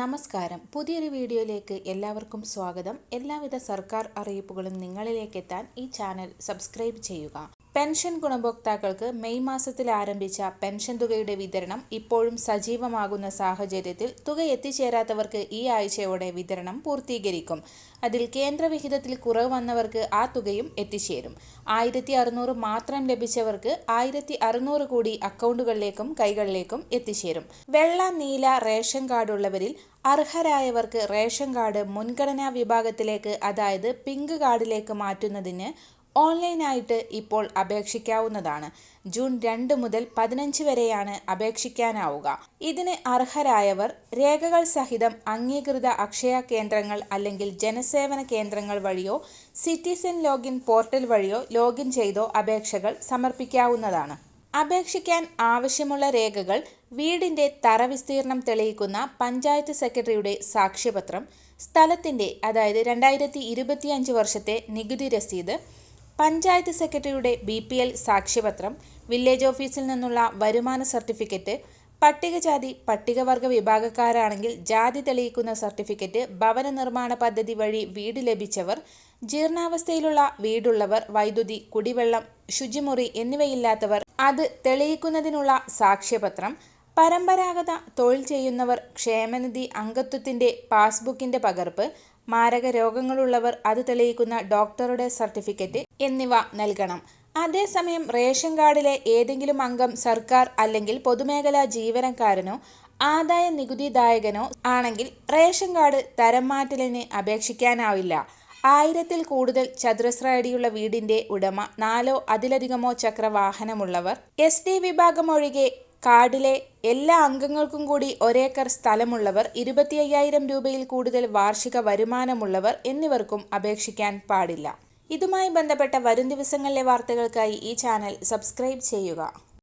നമസ്കാരം. പുതിയൊരു വീഡിയോയിലേക്ക് എല്ലാവർക്കും സ്വാഗതം. എല്ലാവിധ സർക്കാർ അറിയിപ്പുകളും നിങ്ങളിലേക്ക് എത്താൻ ഈ ചാനൽ സബ്സ്ക്രൈബ് ചെയ്യുക. പെൻഷൻ ഗുണഭോക്താക്കൾക്ക് മെയ് മാസത്തിൽ ആരംഭിച്ച പെൻഷൻ തുകയുടെ വിതരണം ഇപ്പോഴും സജീവമാകുന്ന സാഹചര്യത്തിൽ തുക എത്തിച്ചേരാത്തവർക്ക് ഈ ആഴ്ചയോടെ വിതരണം പൂർത്തീകരിക്കും. അതിൽ കേന്ദ്ര വിഹിതത്തിൽ കുറവ് വന്നവർക്ക് ആ തുകയും എത്തിച്ചേരും. ആയിരത്തി അറുന്നൂറ് മാത്രം ലഭിച്ചവർക്ക് ആയിരത്തി അറുന്നൂറ് കൂടി അക്കൗണ്ടുകളിലേക്കും കൈകളിലേക്കും എത്തിച്ചേരും. വെള്ള നീല റേഷൻ കാർഡുള്ളവരിൽ അർഹരായവർക്ക് റേഷൻ കാർഡ് മുൻഗണനാ വിഭാഗത്തിലേക്ക് അതായത് പിങ്ക് കാർഡിലേക്ക് മാറ്റുന്നതിന് ഓൺലൈനായിട്ട് ഇപ്പോൾ അപേക്ഷിക്കാവുന്നതാണ്. ജൂൺ രണ്ട് മുതൽ പതിനഞ്ച് വരെയാണ് അപേക്ഷിക്കാനാവുക. ഇതിന് അർഹരായവർ രേഖകൾ സഹിതം അംഗീകൃത അക്ഷയ കേന്ദ്രങ്ങൾ അല്ലെങ്കിൽ ജനസേവന കേന്ദ്രങ്ങൾ വഴിയോ സിറ്റിസൺ ലോഗിൻ പോർട്ടൽ വഴിയോ ലോഗിൻ ചെയ്തോ അപേക്ഷകൾ സമർപ്പിക്കാവുന്നതാണ്. അപേക്ഷിക്കാൻ ആവശ്യമുള്ള രേഖകൾ വീടിന്റെ തറ വിസ്തീർണം തെളിയിക്കുന്ന പഞ്ചായത്ത് സെക്രട്ടറിയുടെ സാക്ഷ്യപത്രം സ്ഥലത്തിന്റെ അതായത് രണ്ടായിരത്തി വർഷത്തെ നികുതി രസീത് പഞ്ചായത്ത് സെക്രട്ടറിയുടെ ബി പി എൽ സാക്ഷ്യപത്രം വില്ലേജ് ഓഫീസിൽ നിന്നുള്ള വരുമാന സർട്ടിഫിക്കറ്റ് പട്ടികജാതി പട്ടികവർഗ വിഭാഗക്കാരാണെങ്കിൽ ജാതി തെളിയിക്കുന്ന സർട്ടിഫിക്കറ്റ് ഭവന നിർമ്മാണ പദ്ധതി വഴി വീട് ലഭിച്ചവർ ജീർണാവസ്ഥയിലുള്ള വീടുള്ളവർ വൈദ്യുതി കുടിവെള്ളം ശുചിമുറി എന്നിവയില്ലാത്തവർ അത് തെളിയിക്കുന്നതിനുള്ള സാക്ഷ്യപത്രം പരമ്പരാഗത തൊഴിൽ ചെയ്യുന്നവർ ക്ഷേമനിധി അംഗത്വത്തിന്റെ പാസ്ബുക്കിന്റെ പകർപ്പ് മാരക രോഗങ്ങളുള്ളവർ അത് തെളിയിക്കുന്ന ഡോക്ടറുടെ സർട്ടിഫിക്കറ്റ് എന്നിവ നൽകണം. അതേസമയം റേഷൻ കാർഡിലെ ഏതെങ്കിലും അംഗം സർക്കാർ അല്ലെങ്കിൽ പൊതുമേഖലാ ജീവനക്കാരനോ ആദായ നികുതിദായകനോ ആണെങ്കിൽ റേഷൻ കാർഡ് തരം മാറ്റലിന് അപേക്ഷിക്കാനാവില്ല. ആയിരത്തിൽ കൂടുതൽ ചതുരശ്ര അടിയുള്ള വീടിന്റെ ഉടമ നാലോ അതിലധികമോ ചക്ര വാഹനമുള്ളവർ എസ് ഡി വിഭാഗം ഒഴികെ കാർഡിലെ എല്ലാ അംഗങ്ങൾക്കും കൂടി ഒരേക്കർ സ്ഥലമുള്ളവർ ഇരുപത്തി അയ്യായിരം രൂപയിൽ കൂടുതൽ വാർഷിക വരുമാനമുള്ളവർ എന്നിവർക്കും അപേക്ഷിക്കാൻ പാടില്ല. ഇതുമായി ബന്ധപ്പെട്ട വരും ദിവസങ്ങളിലെ വാർത്തകൾക്കായി ഈ ചാനൽ സബ്സ്ക്രൈബ് ചെയ്യുക.